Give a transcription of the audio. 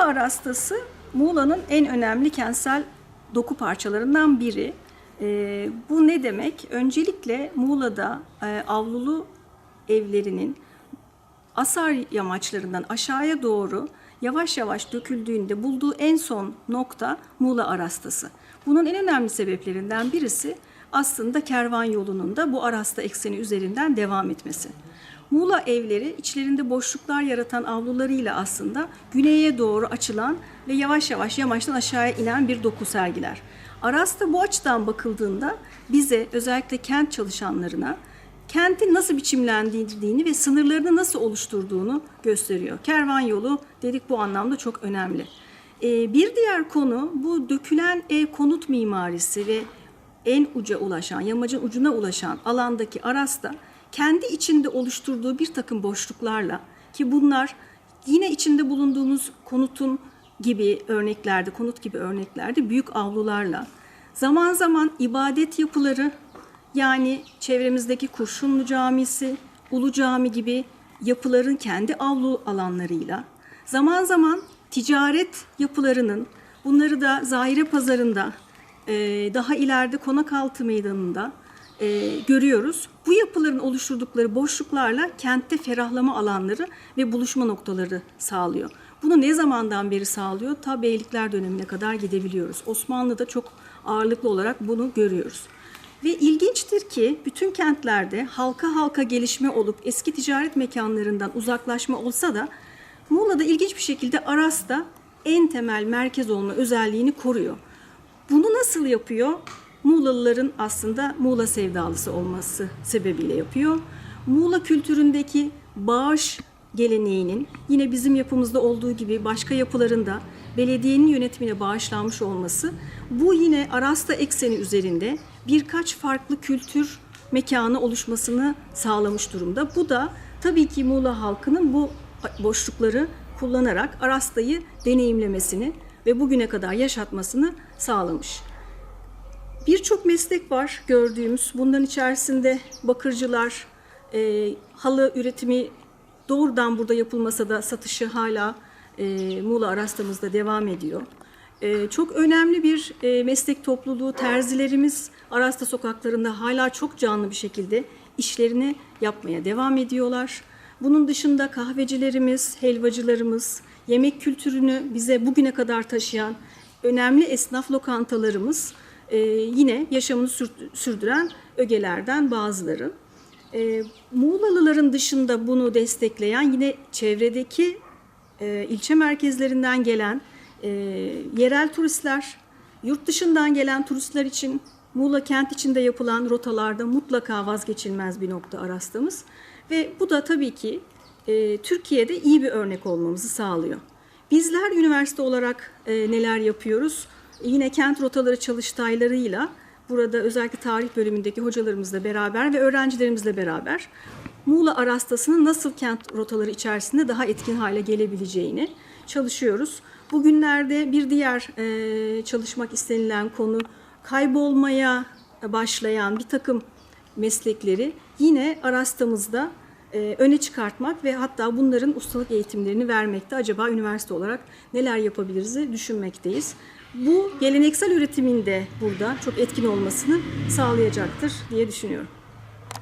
Muğla Arastası Muğla'nın en önemli kentsel doku parçalarından biri. Ee, bu ne demek? Öncelikle Muğla'da e, avlulu evlerinin Asar yamaçlarından aşağıya doğru yavaş yavaş döküldüğünde bulduğu en son nokta Muğla Arastası. Bunun en önemli sebeplerinden birisi aslında kervan yolunun da bu Arasta ekseni üzerinden devam etmesi. Muğla evleri içlerinde boşluklar yaratan avlularıyla aslında güneye doğru açılan ve yavaş yavaş yamaçtan aşağıya inen bir doku sergiler. Arasta bu açıdan bakıldığında bize özellikle kent çalışanlarına kentin nasıl biçimlendiğini ve sınırlarını nasıl oluşturduğunu gösteriyor. Kervan yolu dedik bu anlamda çok önemli. Ee, bir diğer konu bu dökülen ev konut mimarisi ve en uca ulaşan, yamacın ucuna ulaşan alandaki arasta kendi içinde oluşturduğu bir takım boşluklarla ki bunlar yine içinde bulunduğumuz konutun gibi örneklerde, konut gibi örneklerde büyük avlularla zaman zaman ibadet yapıları yani çevremizdeki Kurşunlu Camisi, Ulu Cami gibi yapıların kendi avlu alanlarıyla zaman zaman ticaret yapılarının bunları da Zahire Pazarı'nda daha ileride Konakaltı Meydanı'nda e, görüyoruz. Bu yapıların oluşturdukları boşluklarla kentte ferahlama alanları ve buluşma noktaları sağlıyor. Bunu ne zamandan beri sağlıyor? Ta Beylikler dönemine kadar gidebiliyoruz. Osmanlı'da çok ağırlıklı olarak bunu görüyoruz. Ve ilginçtir ki bütün kentlerde halka halka gelişme olup eski ticaret mekanlarından uzaklaşma olsa da Muğla'da ilginç bir şekilde Aras'ta en temel merkez olma özelliğini koruyor. Bunu nasıl yapıyor? Muğlalıların aslında Muğla sevdalısı olması sebebiyle yapıyor. Muğla kültüründeki bağış geleneğinin yine bizim yapımızda olduğu gibi başka yapılarında belediyenin yönetimine bağışlanmış olması bu yine Arasta ekseni üzerinde birkaç farklı kültür mekanı oluşmasını sağlamış durumda. Bu da tabii ki Muğla halkının bu boşlukları kullanarak Arasta'yı deneyimlemesini ve bugüne kadar yaşatmasını sağlamış. Birçok meslek var gördüğümüz. Bunların içerisinde bakırcılar, e, halı üretimi doğrudan burada yapılmasa da satışı hala e, Muğla Arasta'mızda devam ediyor. E, çok önemli bir e, meslek topluluğu terzilerimiz Arasta sokaklarında hala çok canlı bir şekilde işlerini yapmaya devam ediyorlar. Bunun dışında kahvecilerimiz, helvacılarımız, yemek kültürünü bize bugüne kadar taşıyan önemli esnaf lokantalarımız e, yine yaşamını sür- sürdüren ögelerden bazıları. E, Muğlalıların dışında bunu destekleyen yine çevredeki e, ilçe merkezlerinden gelen e, yerel turistler, yurt dışından gelen turistler için Muğla kent içinde yapılan rotalarda mutlaka vazgeçilmez bir nokta Arasta'mız. Ve bu da tabii ki e, Türkiye'de iyi bir örnek olmamızı sağlıyor. Bizler üniversite olarak e, neler yapıyoruz? Yine kent rotaları çalıştaylarıyla burada özellikle tarih bölümündeki hocalarımızla beraber ve öğrencilerimizle beraber Muğla Arastası'nın nasıl kent rotaları içerisinde daha etkin hale gelebileceğini çalışıyoruz. Bugünlerde bir diğer e, çalışmak istenilen konu kaybolmaya başlayan bir takım meslekleri yine Arasta'mızda e, öne çıkartmak ve hatta bunların ustalık eğitimlerini vermekte acaba üniversite olarak neler yapabiliriz düşünmekteyiz. Bu geleneksel üretiminde burada çok etkin olmasını sağlayacaktır diye düşünüyorum.